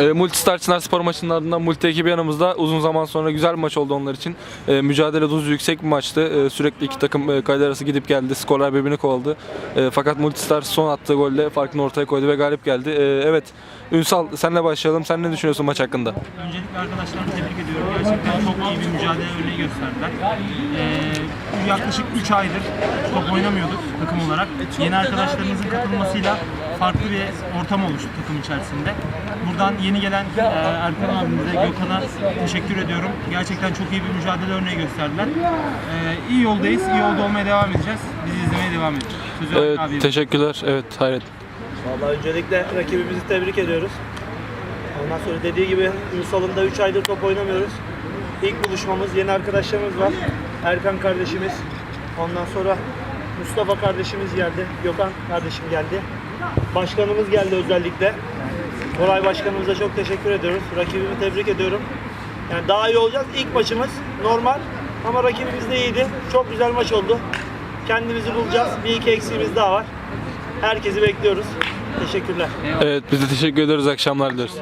E, Multistar Çınar Spor maçının ardından Multi ekibi yanımızda uzun zaman sonra güzel bir maç oldu onlar için. E, mücadele dozu yüksek bir maçtı. E, sürekli iki takım e, kale arası gidip geldi. Skorlar birbirini kovaladı. E, fakat Multistar son attığı golle farkını ortaya koydu ve galip geldi. E, evet Ünsal senle başlayalım. Sen ne düşünüyorsun maç hakkında? Öncelikle arkadaşlarımı tebrik ediyorum. Gerçekten çok iyi bir mücadele örneği gösterdiler. Ee, yaklaşık 3 aydır top oynamıyorduk takım olarak. Yeni arkadaşlarımızın katılmasıyla farklı bir ortam oluştu takım içerisinde. Buradan yeni gelen e, Erkan abimize, Gökhan'a teşekkür ediyorum. Gerçekten çok iyi bir mücadele örneği gösterdiler. Ee, iyi yoldayız, iyi yolda olmaya devam edeceğiz. Bizi izlemeye devam edin. Sözü Evet, abiye. teşekkürler. Evet Hayret. Vallahi öncelikle rakibimizi tebrik ediyoruz. Ondan sonra dediği gibi Ünsal'ın da 3 aydır top oynamıyoruz. İlk buluşmamız, yeni arkadaşlarımız var. Erkan kardeşimiz, ondan sonra Mustafa kardeşimiz geldi, Gökhan kardeşim geldi. Başkanımız geldi özellikle. Koray başkanımıza çok teşekkür ediyoruz. Rakibimi tebrik ediyorum. Yani daha iyi olacağız. İlk maçımız normal ama rakibimiz de iyiydi. Çok güzel maç oldu. Kendimizi bulacağız. Bir iki eksiğimiz daha var. Herkesi bekliyoruz. Teşekkürler. Evet biz de teşekkür ederiz. Akşamlar dileriz.